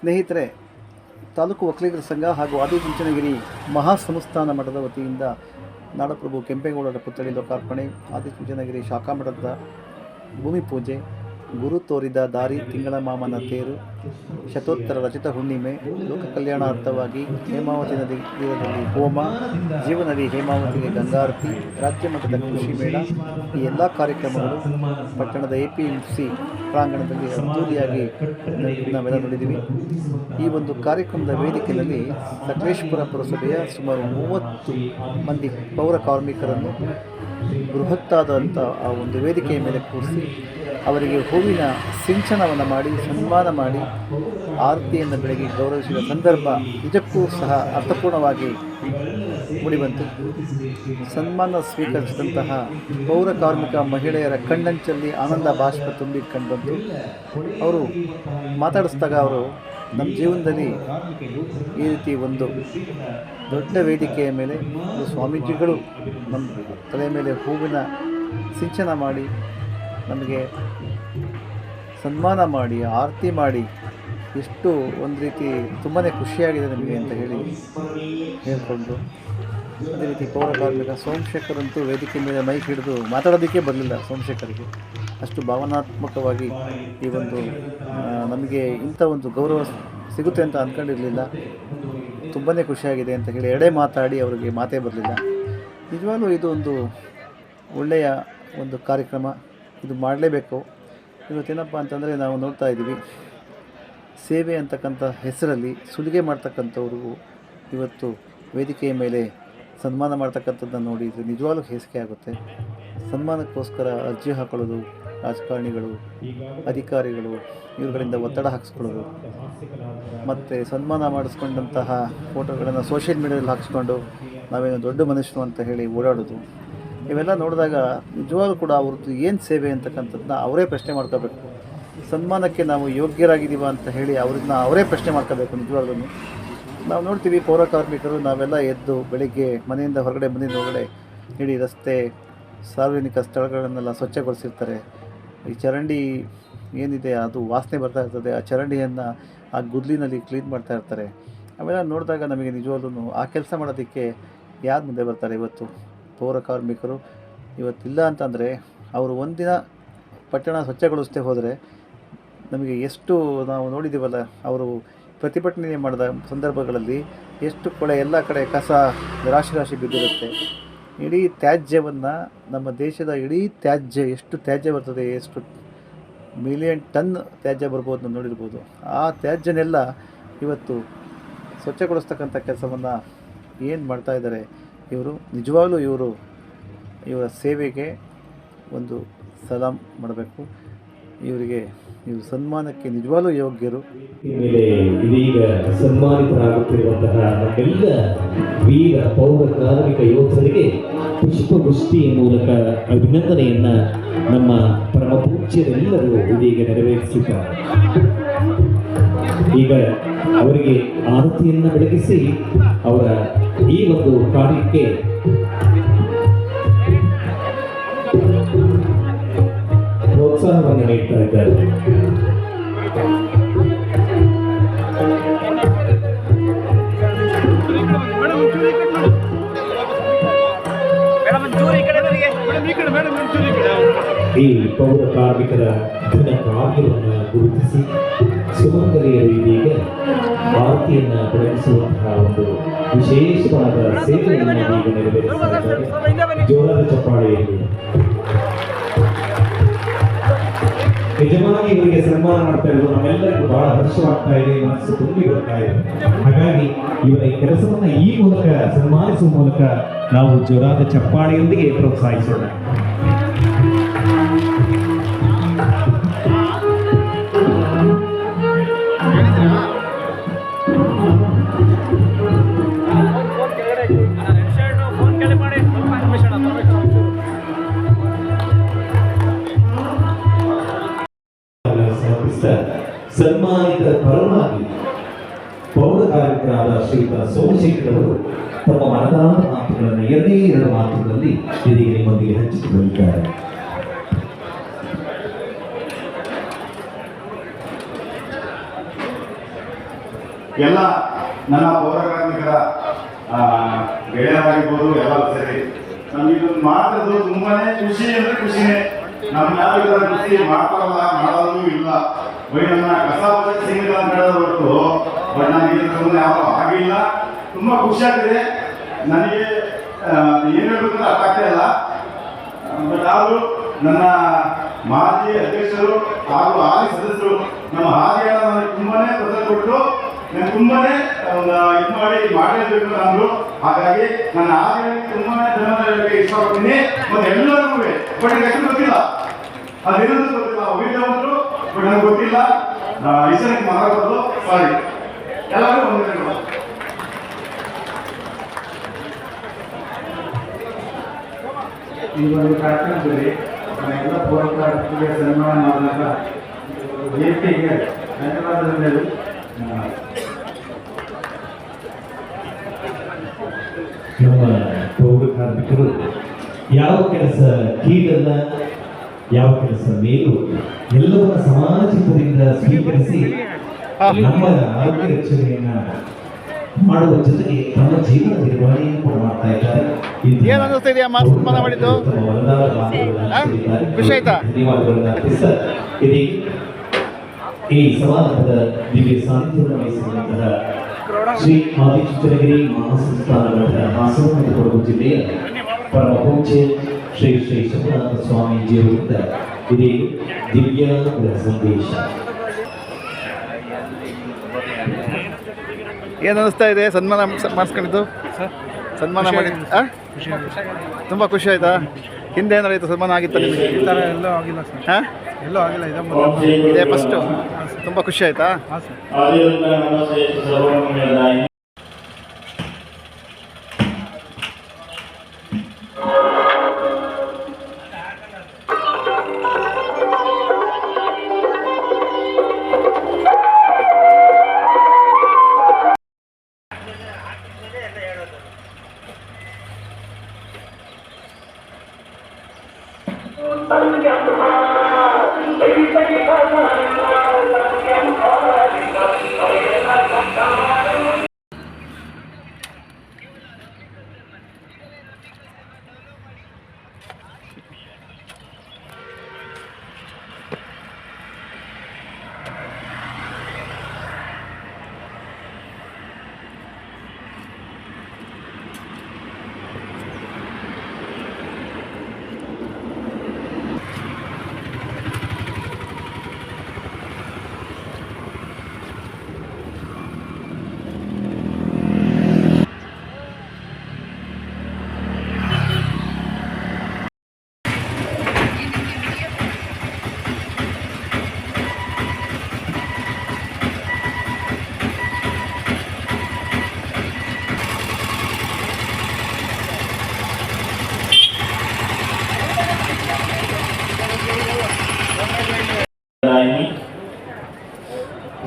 ಸ್ನೇಹಿತರೆ, ತಾಲೂಕು ಒಕ್ಕಲಿಗರ ಸಂಘ ಹಾಗೂ ಆದಿಚುಂಚನಗಿರಿ ಮಹಾಸಂಸ್ಥಾನ ಮಠದ ವತಿಯಿಂದ ನಾಡಪ್ರಭು ಕೆಂಪೇಗೌಡರ ಪುತ್ಥಳಿ ಲೋಕಾರ್ಪಣೆ ಆದಿಚುಂಚನಗಿರಿ ಶಾಖಾ ಮಠದ ಭೂಮಿ ಪೂಜೆ ಗುರು ತೋರಿದ ದಾರಿ ತಿಂಗಳ ಮಾಮನ ತೇರು. ಶತೋತ್ತರ ರಚಿತ ಹುಣ್ಣಿಮೆ, ಲೋಕ ಕಲ್ಯಾಣಾರ್ಥವಾಗಿ ಹೇಮಾವತಿ ನದಿ ತೀರದಲ್ಲಿ ಹೋಮ, ಜೀವನದಿ ಹೇಮಾವತಿಗೆ ಗಂಗಾರತಿ, ರಾಜ್ಯ ಮಟ್ಟದ ಕೃಷಿ ಮೇಳ, ಈ ಎಲ್ಲ ಕಾರ್ಯಕ್ರಮಗಳು ಪಟ್ಟಣದ ಎ ಪಿ ಎಂ ಸಿ ಪ್ರಾಂಗಣದಲ್ಲಿ ಅದ್ದೂರಿಯಾಗಿ ನಾವೆಲ್ಲ ನೋಡಿದ್ದೀವಿ. ಈ ಒಂದು ಕಾರ್ಯಕ್ರಮದ ವೇದಿಕೆಯಲ್ಲಿ ಸಕಲೇಶ್ಪುರ ಪುರಸಭೆಯ ಸುಮಾರು ಮೂವತ್ತು ಮಂದಿ ಪೌರ ಕಾರ್ಮಿಕರನ್ನು ಬೃಹತ್ತಾದಂಥ ಆ ಒಂದು ವೇದಿಕೆಯ ಮೇಲೆ ಕೂರಿಸಿ ಅವರಿಗೆ ಹೂವಿನ ಸಿಂಚನವನ್ನು ಮಾಡಿ, ಸನ್ಮಾನ ಮಾಡಿ, ಆರತಿಯನ್ನು ಬೆಳಗ್ಗೆ ಗೌರವಿಸಿದ ಸಂದರ್ಭ ನಿಜಕ್ಕೂ ಸಹ ಅರ್ಥಪೂರ್ಣವಾಗಿ ಮೂಡಿಬಂತು ಸನ್ಮಾನ ಸ್ವೀಕರಿಸಿದಂತಹ ಪೌರ ಕಾರ್ಮಿಕ ಮಹಿಳೆಯರ ಕಣ್ಣಂಚಲ್ಲಿ ಆನಂದ ಬಾಷ್ಪ ತುಂಬಿ ಕಂಡುಬಂತು ಅವರು ಮಾತಾಡಿಸಿದಾಗ ಅವರು, ನಮ್ಮ ಜೀವನದಲ್ಲಿ ಈ ರೀತಿ ಒಂದು ದೊಡ್ಡ ವೇದಿಕೆಯ ಮೇಲೆ ಸ್ವಾಮೀಜಿಗಳು ನಮ್ಮ ತಲೆ ಮೇಲೆ ಹೂವಿನ ಸಿಂಚನ ಮಾಡಿ ನಮಗೆ ಸನ್ಮಾನ ಮಾಡಿ, ಆರತಿ ಮಾಡಿ ಎಷ್ಟು ಒಂದು ರೀತಿ ತುಂಬಾ ಖುಷಿಯಾಗಿದೆ ನಮಗೆ ಅಂತ ಹೇಳಿ ಹೇಳಿಕೊಂಡು ಅದೇ ರೀತಿ ಪೌರ ಕಾರ್ಮಿಕ ಸೋಮಶೇಖರ್ ಅಂತೂ ವೇದಿಕೆ ಮೇಲೆ ಮೈಕ್ ಹಿಡಿದು ಮಾತಾಡೋದಕ್ಕೆ ಬರಲಿಲ್ಲ ಸೋಮಶೇಖರ್ಗೆ. ಅಷ್ಟು ಭಾವನಾತ್ಮಕವಾಗಿ ಈ ಒಂದು ನಮಗೆ ಇಂಥ ಒಂದು ಗೌರವ ಸಿಗುತ್ತೆ ಅಂತ ಅಂದ್ಕೊಂಡಿರಲಿಲ್ಲ ತುಂಬಾ ಖುಷಿಯಾಗಿದೆ ಅಂತ ಹೇಳಿ ಎಡೆ ಮಾತಾಡಿ ಅವರಿಗೆ ಮಾತೇ ಬರಲಿಲ್ಲ. ನಿಜವಾಗ್ಲೂ ಇದು ಒಂದು ಒಳ್ಳೆಯ ಒಂದು ಕಾರ್ಯಕ್ರಮ. ಇದು ಮಾಡಲೇಬೇಕು. ಇವತ್ತೇನಪ್ಪ ಅಂತಂದರೆ ನಾವು ನೋಡ್ತಾ ಇದ್ದೀವಿ, ಸೇವೆ ಅಂತಕ್ಕಂಥ ಹೆಸರಲ್ಲಿ ಸುಲಿಗೆ ಮಾಡ್ತಕ್ಕಂಥವ್ರಿಗೂ ಇವತ್ತು ವೇದಿಕೆಯ ಮೇಲೆ ಸನ್ಮಾನ ಮಾಡ್ತಕ್ಕಂಥದ್ದನ್ನು ನೋಡಿ ಇದು ನಿಜವಾಗ್ಲೂ ಹೇಸಿಗೆ ಆಗುತ್ತೆ. ಸನ್ಮಾನಕ್ಕೋಸ್ಕರ ಅರ್ಜಿ ಹಾಕೊಳ್ಳೋದು ರಾಜಕಾರಣಿಗಳು, ಅಧಿಕಾರಿಗಳು ಇವುಗಳಿಂದ ಒತ್ತಡ ಹಾಕಿಸ್ಕೊಳ್ಳೋದು, ಮತ್ತು ಸನ್ಮಾನ ಮಾಡಿಸ್ಕೊಂಡಂತಹ ಫೋಟೋಗಳನ್ನು ಸೋಷಿಯಲ್ ಮೀಡಿಯಾದಲ್ಲಿ ಹಾಕಿಸ್ಕೊಂಡು ನಾವೇನು ದೊಡ್ಡ ಮನುಷ್ಯರು ಅಂತ ಹೇಳಿ ಓಡಾಡೋದು ಇವೆಲ್ಲ ನೋಡಿದಾಗ ನಿಜವಾಗ್ಲೂ ಕೂಡ ಅವ್ರದ್ದು ಏನು ಸೇವೆ ಅಂತಕ್ಕಂಥದ್ದನ್ನ ಅವರೇ ಪ್ರಶ್ನೆ ಮಾಡ್ಕೋಬೇಕು. ಸನ್ಮಾನಕ್ಕೆ ನಾವು ಯೋಗ್ಯರಾಗಿದ್ದೀವ ಅಂತ ಹೇಳಿ ಅವ್ರನ್ನ ಅವರೇ ಪ್ರಶ್ನೆ ಮಾಡ್ಕೋಬೇಕು ನಿಜವಾಗ್ಲೂ ನಾವು ನೋಡ್ತೀವಿ ಪೌರ ಕಾರ್ಮಿಕರು ನಾವೆಲ್ಲ ಎದ್ದು ಬೆಳಿಗ್ಗೆ ಮನೆಯಿಂದ ಹೊರಗಡೆ ಮನೆಯಿಂದ ಹೊರಗಡೆ ಇಡೀ ರಸ್ತೆ, ಸಾರ್ವಜನಿಕ ಸ್ಥಳಗಳನ್ನೆಲ್ಲ ಸ್ವಚ್ಛಗೊಳಿಸಿರ್ತಾರೆ. ಈ ಚರಂಡಿ ಏನಿದೆ ಅದು ವಾಸನೆ ಬರ್ತಾ ಇರ್ತದೆ. ಆ ಚರಂಡಿಯನ್ನು ಆ ಗುದ್ಲಿನಲ್ಲಿ ಕ್ಲೀನ್ ಮಾಡ್ತಾ ಇರ್ತಾರೆ. ಅವೆಲ್ಲ ನೋಡಿದಾಗ ನಮಗೆ ನಿಜವಾಗ್ಲೂ ಆ ಕೆಲಸ ಮಾಡೋದಕ್ಕೆ ಯಾರು ಮುಂದೆ ಬರ್ತಾರೆ ಇವತ್ತು? ಪೌರ ಕಾರ್ಮಿಕರು ಇವತ್ತಿಲ್ಲ ಅಂತಂದರೆ ಅವರು ಒಂದಿನ ಪಟ್ಟಣ ಸ್ವಚ್ಛಗೊಳಿಸದೆ ಹೋದರೆ ನಮಗೆ ಎಷ್ಟು ನಾವು ನೋಡಿದ್ದೀವಲ್ಲ ಅವರು ಪ್ರತಿಭಟನೆ ಮಾಡಿದ ಸಂದರ್ಭಗಳಲ್ಲಿ ಎಷ್ಟು ಕೊಳೆ ಎಲ್ಲ ಕಡೆ ಕಸ ರಾಶಿ ರಾಶಿ ಬಿದ್ದಿರುತ್ತೆ. ಇಡೀ ತ್ಯಾಜ್ಯವನ್ನು ನಮ್ಮ ದೇಶದ ಇಡೀ ತ್ಯಾಜ್ಯ ಎಷ್ಟು ತ್ಯಾಜ್ಯ ಬರ್ತದೆ, ಎಷ್ಟು ಮಿಲಿಯನ್ ಟನ್ ತ್ಯಾಜ್ಯ ಬರ್ಬೋದು ನಾವು ನೋಡಿರ್ಬೋದು. ಆ ತ್ಯಾಜ್ಯನೆಲ್ಲ ಇವತ್ತು ಸ್ವಚ್ಛಗೊಳಿಸ್ತಕ್ಕಂಥ ಕೆಲಸವನ್ನು ಏನು ಮಾಡ್ತಾ ಇದ್ದಾರೆ ಇವರು ನಿಜವಾಗ್ಲೂ ಇವರು ಇವರ ಸೇವೆಗೆ ಒಂದು ಸಲಾಂ ಮಾಡಬೇಕು. ಇವರಿಗೆ ಇವರು ಸನ್ಮಾನಕ್ಕೆ ನಿಜವಾಗ್ಲೂ ಯೋಗ್ಯರು. ಇದೀಗ ಸನ್ಮಾನಿತರಾಗುತ್ತಿರುವಂತಹ ನಮ್ಮೆಲ್ಲ ವೀರ ಪೌರ ಕಾರ್ಮಿಕ ಯೋಧರಿಗೆ ಪುಷ್ಪವೃಷ್ಟಿಯ ಮೂಲಕ ಅಭಿನಂದನೆಯನ್ನ ನಮ್ಮ ಪರಮ ಪೂಜ್ಯರೆಲ್ಲರೂ ಇದೀಗ ನೆರವೇರಿಸಿದ್ದಾರೆ. ಈಗ ಅವರಿಗೆ ಆರತಿಯನ್ನ ಬೆಳಗಿಸಿ ಅವರ ಈ ಒಂದು ಕಾರ್ಯಕ್ಕೆ ಪ್ರೋತ್ಸಾಹವನ್ನು ನೀಡ್ತಾ ಇದ್ದಾರೆ. ಈ ಪೌರ ಕಾರ್ಮಿಕರ ಧನ ಕಾರ್ಯವನ್ನು ಗುರುತಿಸಿ ಸುಮಂಗಲಿಯರು ಇದೀಗ ಆರತಿಯನ್ನು ಬೆಳಗಿಸುವಂತಹ ಒಂದು ವಿಶೇಷವಾದ ಸೇವೆಯನ್ನು ಈಗ ನೆರವೇರಿಸಿದ್ದಾರೆ ಜೋರಾದ ಚಪ್ಪಾಳೆಯಲ್ಲಿ. ನಿಜವಾಗಿ ಇವರಿಗೆ ಸನ್ಮಾನ ಮಾಡ್ತಾ ಇರೋದು ನಮ್ಮೆಲ್ಲರಿಗೂ ಬಹಳ ಹರ್ಷವಾಗ್ತಾ ಇದೆ, ಮನಸ್ಸು ತುಂಬಿ ಬರ್ತಾ ಇದೆ. ಹಾಗಾಗಿ ಇವರ ಈ ಕೆಲಸವನ್ನು ಈ ಮೂಲಕ ಸನ್ಮಾನಿಸುವ ಮೂಲಕ ನಾವು ಜೋರಾದ ಚಪ್ಪಾಳೆಯೊಂದಿಗೆ ಪ್ರೋತ್ಸಾಹಿಸೋಣ. ಸನ್ಮಾನಿತ ಪರವಾಗಿ ಪೌರ ಕಾರ್ಮಿಕರಾದ ಶ್ರೀಯುತ ಸೋಮಶೇಖರ್ ಅವರು ತಮ್ಮ ಮನದಾದ ಮಾತುಗಳನ್ನು ಎರಡೇ ಎರಡು ಮಾತುಗಳಲ್ಲಿ ಇದೀಗ ನಿಮ್ಮೊಂದಿಗೆ ಹಂಚಿಕೊಂಡಿದ್ದಾರೆ ಎಲ್ಲ ನನ್ನ ಪೌರ ಕಾರ್ಮಿಕರ ಗೆಳೆಯರಾಗಿರ್ಬೋದು ಎಲ್ಲ ಸೇರಿ ನಮ್ಗೆ ಮಾತ್ರ ತುಂಬಾನೇ ಖುಷಿ ಅಂದ್ರೆ ಖುಷಿನೇ. ನಮ್ಮ ಯಾರಿಗೂ ಖುಷಿ ಮಾಡ್ತಾರಲ್ಲ, ಮಾಡೋದು ಇಲ್ಲ. ಬೈ ನನ್ನ ಕಸ ಸೀಮಿತ ಅಂತ ಹೇಳೋದು ಹೊರತು, ಬಟ್ ನನಗೆ ಇದ್ರ ಮುಂದೆ ಯಾವ ಆಗಿಲ್ಲ. ತುಂಬಾ ಖುಷಿಯಾಗಿದೆ ನನಗೆ ಏನು ಹೇಳ್ಬೇಕಂತ ಅರ್ಥ ಆಗ್ತಾ ಇಲ್ಲ. ಬಟ್ ಆದರೂ ನನ್ನ ಮಾಜಿ ಅಧ್ಯಕ್ಷರು ಹಾಗೂ ಹಾಲಿ ಸದಸ್ಯರು, ನಮ್ಮ ಹಾಲಿ ನನಗೆ ತುಂಬಾನೇ ತೊಂದರೆ ಕೊಟ್ಟು ನಾನು ತುಂಬಾನೇ ಇದು ಮಾಡಿ, ಮಾಡಲೇಬೇಕು ಅಂದ್ರು. ಹಾಗಾಗಿ ನನ್ನ ಆದಾಯಕ್ಕೆ ತುಂಬಾನೇ ಧನ್ಯವಾದ ಹೇಳಕ್ಕೆ ಇಷ್ಟಪಡ್ತೀನಿ. ಮತ್ತೆ ಎಲ್ಲರಿಗೂ ಬಟ್ ಎಷ್ಟು ಗೊತ್ತಿಲ್ಲ. ಅದೇನಂತ ಗೊತ್ತಿಲ್ಲ. ಹೋಗಿದ್ದವಂತರು ಬಟ್ ನನಗೆ ಗೊತ್ತಿಲ್ಲ. ಹೆಸರಿಗೆ ಮಾತಾಡೋದು ಸಾರಿ ಎಲ್ಲರೂ ಒಂದು ಈ ಒಂದು ಕಾರ್ಯಕ್ರಮದಲ್ಲಿ ಎಲ್ಲ ಪೌರಕಾರ್ಮಿಕರಿಗೆ ಸನ್ಮಾನ ಮಾಡಿದಾಗ ವೇದಿಕೆಗೆ ಧನ್ಯವಾದಗಳು ನಮ್ಮ ಪೌರ ಕಾರ್ಮಿಕರು ಯಾವ ಕೆಲಸ ಕೀಳಲ್ಲ ಯಾವ ಕೆಲಸ ಮೇಲು ಎಲ್ಲವನ್ನ ಸಮಾಜದಿಂದ ಸ್ವೀಕರಿಸಿ ನಮ್ಮ ಆರೋಗ್ಯ ರಕ್ಷಣೆಯನ್ನ ಮಾಡುವ ಜೊತೆಗೆ ತಮ್ಮ ಜೀವನ ನಿರ್ವಹಣೆಯನ್ನು ಕೂಡ ಮಾಡ್ತಾ ಇದ್ದಾರೆ ಏನ್ ಅನ್ನಿಸ್ತಾ ಇದೆಯಮ್ಮ ಸನ್ಮಾನ ಮಾಡಿದ್ದು? ಖುಷಿ ಆಯ್ತಾ? ಧನ್ಯವಾದಗಳನ್ನು ಅರ್ಪಿಸ್ತಾ ಇದೀಗ ಈ ಸಮಾರಂಭದ ದಿವ್ಯ ಸಾನ್ನಿಧ್ಯವನ್ನು ವಹಿಸಿರುವಂತಹ ಶ್ರೀ ಆದಿಚುಂಚನಗಿರಿ ಮಹಾಸಂಸ್ಥಾನ ಮಠದ ಹಾಸನ ಮತ್ತು ಕೊಡಗು ಜಿಲ್ಲೆಯ ಪರಮ ಪೂಜ್ಯ ಶ್ರೀ ಶ್ರೀ ಶಂಕರನಾಥ ಸ್ವಾಮೀಜಿಯವರಿಂದ ಇದೇ ದಿವ್ಯ ಸಂದೇಶ. ಏನು ಅನಿಸ್ತಾ ಇದೆ? ಸನ್ಮಾನ ಮಾಡಿಸ್ಕೊಂಡಿದ್ದು? ಸನ್ಮಾನ ಮಾಡಿ? ತುಂಬ ಖುಷಿ ಆಯ್ತಾ? ಹಿಂದೆ ಏನಾರು ಸನ್ಮಾನ ಆಗಿತ್ತು ನಿಮಗೆ? ಈ ಥರ ಎಲ್ಲೂ ಆಗಿಲ್ಲ ಸರ್. ಹಾಂ ಎಲ್ಲೂ ಆಗಿಲ್ಲ ಇದೇ ಮೊದಲು. ಇದೇ ಫಸ್ಟು ತುಂಬ ಖುಷಿ ಆಯ್ತಾ? ಹಾಂ ಸರ್.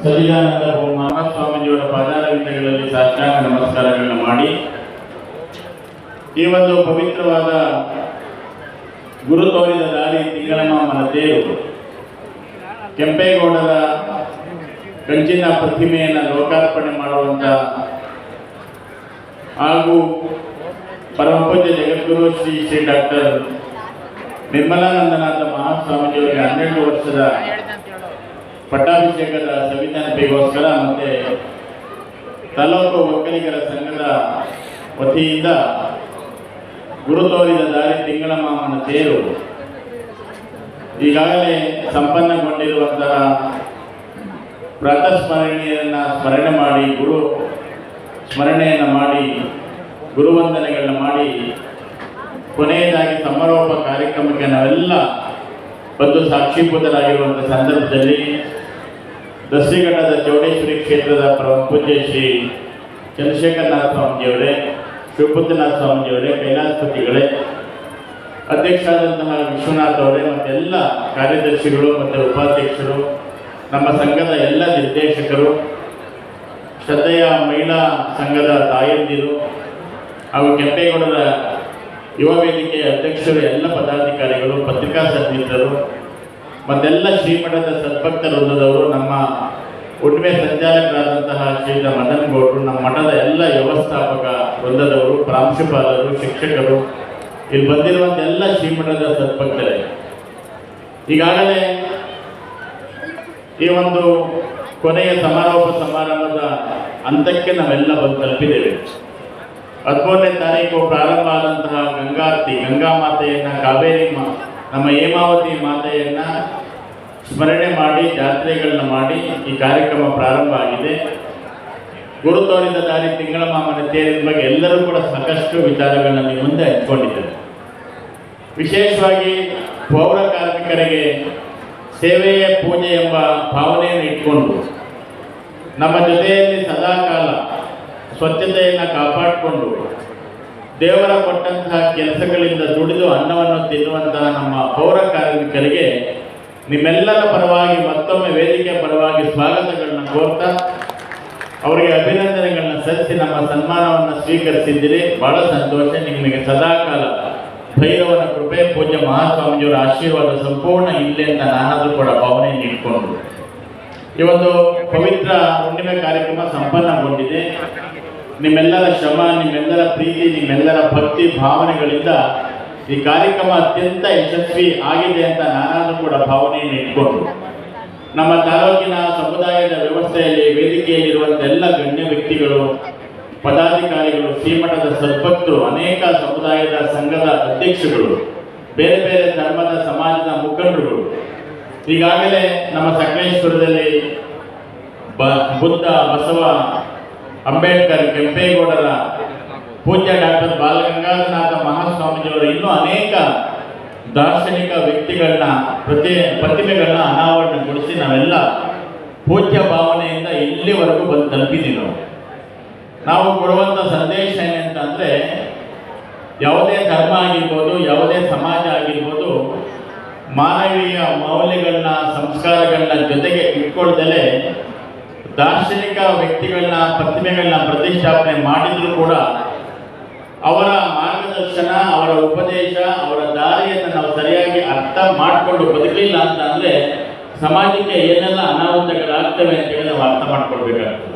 ಸಚ್ಚಿದಾನಂದ ಸ್ವಾಮೀಜಿಯವರ ಪಾದಾರವಿಂದಗಳಲ್ಲಿ ಸಾಷ್ಟಾಂಗ ನಮಸ್ಕಾರಗಳನ್ನು ಮಾಡಿ, ಈ ಒಂದು ಪವಿತ್ರವಾದ ಗುರು ತೋರಿದ ದಾರಿ ತಿಂಗಳಮಾಮನ ತೇರು, ಕೆಂಪೇಗೌಡರ ಕಂಚಿನ ಪ್ರತಿಮೆಯನ್ನು ಲೋಕಾರ್ಪಣೆ ಮಾಡುವಂತ ಹಾಗೂ ಪರಮಪೂಜ್ಯ ಜಗದ್ಗುರು ಶ್ರೀ ಶ್ರೀ ಡಾಕ್ಟರ್ ನಿರ್ಮಲಾನಂದನಾಥ ಮಹಾಸ್ವಾಮೀಜಿಯವರಿಗೆ ಹನ್ನೆರಡು ವರ್ಷದ ಪಟ್ಟಾಭಿಷೇಕದ ಸವಿನೆನಪಿಗೋಸ್ಕರ ಮತ್ತೆ ತಾಲೂಕು ಒಕ್ಕಲಿಗರ ಸಂಘದ ವತಿಯಿಂದ ಗುರು ತೋರಿದ ದಾರಿ ತಿಂಗಳ ಮಾಮನ ತೇರು. ಈಗಾಗಲೇ ಸಂಪನ್ನಗೊಂಡಿರುವಂತಹ ಪ್ರಾತಸ್ಮರಣೆಯನ್ನು ಸ್ಮರಣೆ ಮಾಡಿ, ಗುರು ಸ್ಮರಣೆಯನ್ನು ಮಾಡಿ, ಗುರುವಂದನೆಗಳನ್ನ ಮಾಡಿ, ಕೊನೆಯದಾಗಿ ಸಮಾರೋಪ ಕಾರ್ಯಕ್ರಮಕ್ಕೆ ನಾವೆಲ್ಲ ಬಂದು ಸಾಕ್ಷೀಭೂತರಾಗಿರುವಂಥ ಸಂದರ್ಭದಲ್ಲಿ ದಸ್ತಿಘಟ್ಟದ ಚೌಡೇಶ್ವರಿ ಕ್ಷೇತ್ರದ ಪೂಜ್ಯ ಶ್ರೀ ಚಂದ್ರಶೇಖರನಾಥ ಸ್ವಾಮೀಜಿಯವರೇ, ಶಿವಪುತ್ರನಾಥ ಸ್ವಾಮೀಜಿಯವರೇ ಕೈಲಾಸಪತಿಗಳೇ ಅಧ್ಯಕ್ಷರಾದಂತಹ ವಿಶ್ವನಾಥ್ ಅವರೇ, ಮತ್ತೆಲ್ಲ ಕಾರ್ಯದರ್ಶಿಗಳು ಮತ್ತು ಉಪಾಧ್ಯಕ್ಷರು, ನಮ್ಮ ಸಂಘದ ಎಲ್ಲ ನಿರ್ದೇಶಕರು, ಶ್ರದ್ಧೆಯ ಮಹಿಳಾ ಸಂಘದ ತಾಯಂದಿರು ಹಾಗೂ ಕೆಂಪೇಗೌಡರ ಯುವ ವೇದಿಕೆಯ ಅಧ್ಯಕ್ಷರು, ಎಲ್ಲ ಪದಾಧಿಕಾರಿಗಳು, ಪತ್ರಿಕಾ ಸನ್ನಿಹಿತರು ಮತ್ತೆಲ್ಲ ಶ್ರೀಮಠದ ಸದ್ಭಕ್ತ ವೃಂದದವರು ನಮ್ಮ ಉಣ್ಮೆ ಸಂಚಾಲಕರಾದಂತಹ ಶ್ರೀಯುತ ಮದನ್ ಗೌಡರು, ನಮ್ಮ ಮಠದ ಎಲ್ಲ ವ್ಯವಸ್ಥಾಪಕ ವೃಂದದವರು, ಪ್ರಾಂಶುಪಾಲರು, ಶಿಕ್ಷಕರು. ಇಲ್ಲಿ ಬಂದಿರುವಂಥ ಎಲ್ಲ ಶ್ರೀಮಠದ ಸದ್ಭಕ್ತರೇ. ಈಗಾಗಲೇ ಈ ಒಂದು ಕೊನೆಯ ಸಮಾರೋಪ ಸಮಾರಂಭದ ಹಂತಕ್ಕೆ ನಾವೆಲ್ಲ ಬಂದು ತಲುಪಿದ್ದೇವೆ. ಹದಿಮೂರನೇ ತಾರೀಕು ಪ್ರಾರಂಭ ಆದಂತಹ ಗಂಗಾರತಿ, ಗಂಗಾ ಮಾತೆಯನ್ನ ಕಾವೇರಿ ಮಾ ನಮ್ಮ ಹೇಮಾವತಿ ಮಾತೆಯನ್ನು ಸ್ಮರಣೆ ಮಾಡಿ, ಜಾತ್ರೆಗಳನ್ನ ಮಾಡಿ ಈ ಕಾರ್ಯಕ್ರಮ ಪ್ರಾರಂಭ ಆಗಿದೆ. ಗುರುತೋರಿದ ದಾರಿ ತಿಂಗಳ ಮಾಮನ ತೇರಿದ ಬಗ್ಗೆ ಎಲ್ಲರೂ ಕೂಡ ಸಾಕಷ್ಟು ವಿಚಾರಗಳನ್ನ ನಿಮ್ಮ ಮುಂದೆ ಹಚ್ಕೊಂಡಿದ್ದೇವೆ ವಿಶೇಷವಾಗಿ ಪೌರ ಕಾರ್ಮಿಕರಿಗೆ ಸೇವೆಯ ಪೂಜೆ ಎಂಬ ಭಾವನೆಯನ್ನು ಇಟ್ಕೊಂಡು ನಮ್ಮ ಜೊತೆಯಲ್ಲಿ ಸದಾಕಾಲ ಸ್ವಚ್ಛತೆಯನ್ನು ಕಾಪಾಡಿಕೊಂಡು ದೇವರ ಕೊಟ್ಟಂತಹ ಕೆಲಸಗಳಿಂದ ದುಡಿದು ಅನ್ನವನ್ನು ತಿನ್ನುವಂತಹ ನಮ್ಮ ಪೌರ ಕಾರ್ಮಿಕರಿಗೆ ನಿಮ್ಮೆಲ್ಲರ ಪರವಾಗಿ ಮತ್ತೊಮ್ಮೆ ವೇದಿಕೆ ಪರವಾಗಿ ಸ್ವಾಗತಗಳನ್ನ ಕೋರ್ತಾ, ಅವರಿಗೆ ಅಭಿನಂದನೆಗಳನ್ನ ಸಲ್ಲಿಸಿ ನಮ್ಮ ಸನ್ಮಾನವನ್ನು ಸ್ವೀಕರಿಸಿದ್ದೀರಿ. ಬಹಳ ಸಂತೋಷ. ನಿಮಗೆ ಸದಾಕಾಲ ಭೈರವನ ಕೃಪೆ, ಪೂಜ್ಯ ಮಹಾಸ್ವಾಮಿಜಿಯವರ ಆಶೀರ್ವಾದ ಸಂಪೂರ್ಣ ಇಲ್ಲೇ ಅಂತ ನಾನಾದರೂ ಕೂಡ ಭಾವನೆ ನೀಡಿಕೊಂಡು. ಒಂದು ಪವಿತ್ರ ಹುಣ್ಣಿಮೆ ಕಾರ್ಯಕ್ರಮ ಸಂಪನ್ನಗೊಂಡಿದೆ. ನಿಮ್ಮೆಲ್ಲರ ಶ್ರಮ, ನಿಮ್ಮೆಲ್ಲರ ಪ್ರೀತಿ, ನಿಮ್ಮೆಲ್ಲರ ಭಕ್ತಿ, ಭಾವನೆಗಳಿಂದ ಈ ಕಾರ್ಯಕ್ರಮ ಅತ್ಯಂತ ಯಶಸ್ವಿ ಆಗಿದೆ ಅಂತ ನಾನಾದರೂ ಕೂಡ ಭಾವನೆಯನ್ನು ಇಟ್ಕೊಂಡು ನಮ್ಮ ತಾಲೂಕಿನ ಸಮುದಾಯದ ವ್ಯವಸ್ಥೆಯಲ್ಲಿ ವೇದಿಕೆಯಲ್ಲಿರುವಂಥ ಎಲ್ಲ ಗಣ್ಯ ವ್ಯಕ್ತಿಗಳು, ಪದಾಧಿಕಾರಿಗಳು, ಶ್ರೀಮಠದ ಸದ್ಭಕ್ತರು ಅನೇಕ ಸಮುದಾಯದ ಸಂಘದ ಅಧ್ಯಕ್ಷಗಳು ಬೇರೆ ಬೇರೆ ಧರ್ಮದ ಸಮಾಜದ ಮುಖಂಡರುಗಳು. ಈಗಾಗಲೇ ನಮ್ಮ ಸಕಲೇಶ್ವರದಲ್ಲಿ ಬ, ಬುದ್ಧ, ಬಸವ ಅಂಬೇಡ್ಕರ್ ಕೆಂಪೇಗೌಡರ ಪೂಜ್ಯ ಡಾಕ್ಟರ್ ಬಾಲಗಂಗಾಧರನಾಥ ಮಹಾಸ್ವಾಮೀಜಿಯವರು ಇನ್ನೂ ಅನೇಕ ದಾರ್ಶನಿಕ ವ್ಯಕ್ತಿಗಳನ್ನ ಪ್ರತಿ ಪ್ರತಿಮೆಗಳನ್ನ ಅನಾವರಣಗೊಳಿಸಿ ನಾವೆಲ್ಲ ಪೂಜ್ಯ ಭಾವನೆಯಿಂದ ಇಲ್ಲಿವರೆಗೂ ಬಂದು ತಲುಪಿದ್ದೀವಿ ನಾವು. ನಾವು ಕೊಡುವಂಥ ಸಂದೇಶ ಏನಂತಂದರೆ, ಯಾವುದೇ ಧರ್ಮ ಆಗಿರ್ಬೋದು, ಯಾವುದೇ ಸಮಾಜ ಆಗಿರ್ಬೋದು, ಮಾನವೀಯ ಮೌಲ್ಯಗಳನ್ನ, ಸಂಸ್ಕಾರಗಳನ್ನ ಜೊತೆಗೆ ಇಟ್ಕೊಳ್ದಲೇ ದಾರ್ಶನಿಕ ವ್ಯಕ್ತಿಗಳನ್ನ, ಪ್ರತಿಮೆಗಳನ್ನ ಪ್ರತಿಷ್ಠಾಪನೆ ಮಾಡಿದ್ರು ಕೂಡ ಅವರ ಮಾರ್ಗದರ್ಶನ, ಅವರ ಉಪದೇಶ, ಅವರ ದಾರಿಯನ್ನು ನಾವು ಸರಿಯಾಗಿ ಅರ್ಥ ಮಾಡಿಕೊಂಡು ಬದುಕಲಿಲ್ಲ ಅಂತ ಅಂದ್ರೆ ಸಮಾಜಕ್ಕೆ ಏನೆಲ್ಲ ಅನಾಹುತಗಳಾಗ್ತವೆ ಅಂತೇಳಿ ನಾವು ಅರ್ಥ ಮಾಡ್ಕೊಳ್ಬೇಕಾಗ್ತದೆ.